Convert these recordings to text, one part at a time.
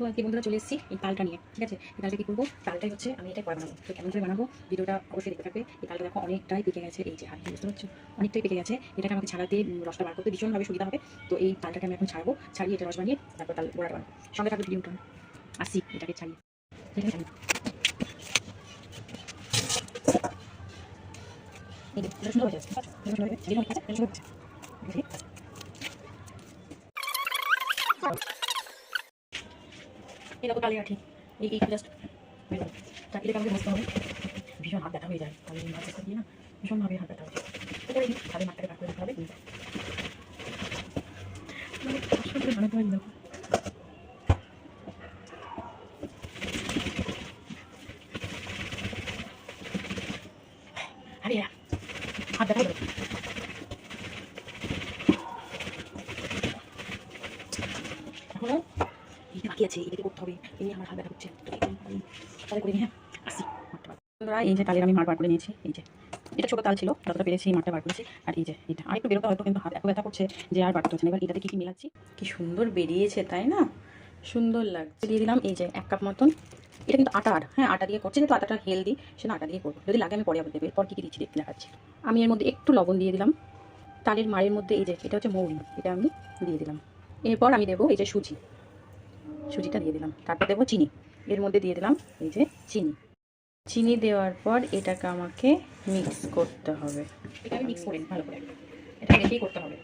তো আজকে বন্ধুরা চলে এসেছি এই তালটা নিয়ে, ঠিক আছে? এই তালটা কী করব? তালটাই হচ্ছে আমি করে বানাবো তো কেমন করে বানাবো? ভিডিওটা অবশ্যই দেখতে থাকবে। এই তালটা দেখো অনেকটাই পেকে গেছে। এই যে হাত বুঝতে পারছ? অনেকটাই পেকে গেছে। এটাকে আমাকে ছাড়াতে রসটা বার করতে ভীষণভাবে সুবিধা হবে। তো এই তালটাকে আমি এখন ছাড়বো। ছাড়িয়ে এটা রস বানিয়ে তারপর তাল বড়াটা বানাবো। সঙ্গে থাকবে ভিডিওটা। আসি, এটাকে ছাড়িয়ে। ঠিক আছে এটা সুন্দর হয়ে যাচ্ছে দেখি। এই দেখো কালি আঠি এই এই জাস্ট চাকরিটাকে আমাকে বসতে হবে। ভীষণ হাত ব্যথা হয়ে যায়। কালি মাছ একটা দিয়ে না ভীষণভাবে হাত ব্যথা হয়ে যায় করে ভাবে মাঠটাকে কাট করে দিতে হবে। মানে এইটা বাকি আছে এটাকে করতে হবে। এই আমার হাত ব্যথা করছে। আমি তাহলে করে নিই হ্যাঁ আসি মাঠটা বার করে। বন্ধুরা এই যে তালের আমি মাঠ বার করে নিয়েছি এই যে। এটা ছোটো তাল ছিল যতটা পেরেছি মাঠটা বার করেছি। আর এই যে এটা আর একটু বেরোতে হয়তো কিন্তু হাত এত ব্যথা করছে যে আর বাড়তে হচ্ছে না। এবার এটাতে কী কী মিলাচ্ছি? কি সুন্দর বেরিয়েছে তাই না? সুন্দর লাগছে। দিয়ে দিলাম এই যে এক কাপ মতন। এটা কিন্তু আটার হ্যাঁ আটা দিয়ে করছি যেহেতু আটাটা হেলদি সেটা আটা দিয়ে করব। যদি লাগে আমি পরে আবার দেবো। এরপর কী কী দিচ্ছি দেখতে দেখাচ্ছি। আমি এর মধ্যে একটু লবণ দিয়ে দিলাম। তালের মাড়ের মধ্যে এই যে এটা হচ্ছে মৌরি এটা আমি দিয়ে দিলাম। এরপর আমি দেবো এই যে সুজি। সুজিটা দিয়ে দিলাম। তারপর দেবো চিনি। এর মধ্যে দিয়ে দিলাম এই যে চিনি। চিনি দেওয়ার পর এটাকে আমাকে মিক্স করতে হবে। এটা আমি মিক্স করে ভালো করে। এটা রেখেই করতে হবে।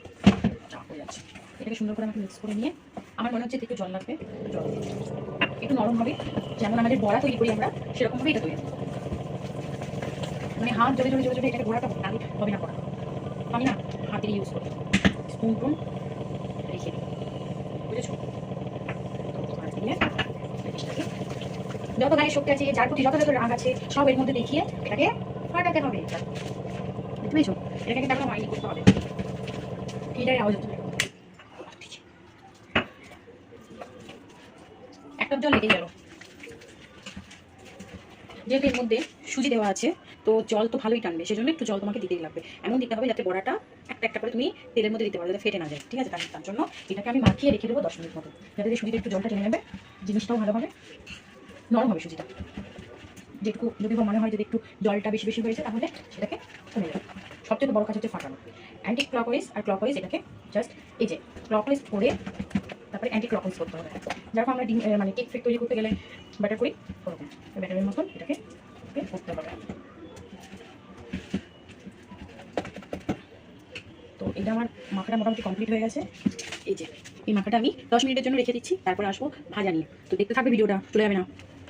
যাচ্ছে এটাকে সুন্দর করে আমাকে মিক্স করে নিয়ে আমার মনে হচ্ছে একটু জল লাগবে জল একটু নরম হবে যেমন আমাদের বড়া তৈরি করি আমরা সেরকমভাবে এটা তৈরি মানে হাত জোরে জোরে জোরে জোরে এটাকে বড়াটা তাহলে হবে না বড়া। আমি না হাতের ইউজ করি। স্পুন টুন রেখে দিই। বুঝেছ তো হাত দিয়ে জিনিসটাকে যত গায়ে শক্তি আছে, যার প্রতি যত যত রাগ আছে, সব এর মধ্যে দেখিয়ে এটাকে ফাটাতে হবে। পেয়েছ এটাকে কিন্তু আমরা মাইনি হবে। এটাই আওয়াজ হচ্ছে। জল লেগে গেল। যেহেতু এর মধ্যে সুজি দেওয়া আছে, তো জল তো ভালোই টানবে, সেজন্য একটু জল তোমাকে দিতেই লাগবে। এমন দিতে হবে যাতে বড়াটা একটা একটা করে তুমি তেলের মধ্যে দিতে পারো, যাতে ফেটে না যায়। ঠিক আছে? তার জন্য এটাকে আমি মাখিয়ে রেখে দেবো দশ মিনিট মতো। যাতে সুজিটা একটু জলটা টেনে নেবে, জিনিসটাও ভালো হবে নরম হবে সুজিটা যেটুকু যদি বা মনে হয় যদি একটু জলটা বেশি বেশি হয়েছে, তাহলে সেটাকে কমে যাবে সবচেয়ে বড় কাজ হচ্ছে ফাটানো। অ্যান্টি ক্লকওয়াইজ আর ক্লকওয়াইজ এটাকে জাস্ট এই যে ক্লকওয়াইজ করে তারপরে অ্যান্টি ক্লকওয়াইজ করতে হবে। যারপর আমরা ডিম মানে কেক ফেক তৈরি করতে গেলে ব্যাটার করি, ওরকম। ব্যাটারের মতন এটাকে করতে হবে। তো এটা আমার মাখাটা মোটামুটি কমপ্লিট হয়ে গেছে। এই যে, এই মাখাটা আমি দশ মিনিটের জন্য রেখে দিচ্ছি, তারপরে আসব ভাজা নিয়ে। তো দেখতে থাকবে ভিডিওটা, চলে যাবে না।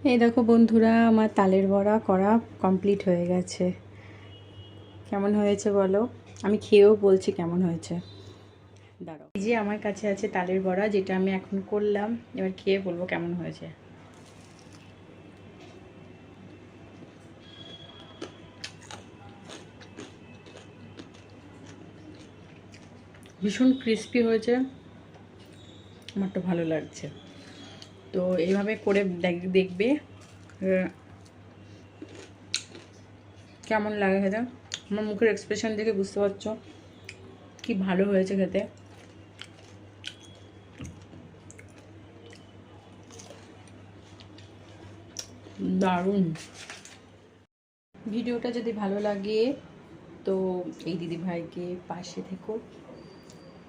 এই দেখো বন্ধুরা, আমার তালের বড়া করা কমপ্লিট হয়ে গেছে। কেমন হয়েছে বলো? আমি খেয়েও বলছি কেমন হয়েছে। দাঁড়াও। এই যে আমার কাছে আছে তালের বড়া, যেটা আমি এখন করলাম, এবার খেয়ে বলব কেমন হয়েছে। ভীষণ ক্রিস্পি হয়েছে। আমার তো ভালো লাগছে। তো এইভাবে করে দেখ- দেখবে কেমন লাগে খেতে? আমার মুখের এক্সপ্রেশন দেখে বুঝতে পারছ কি ভালো হয়েছে খেতে। দারুণ। ভিডিওটা যদি ভালো লাগে, তো এই দিদি ভাইকে পাশে থেকো।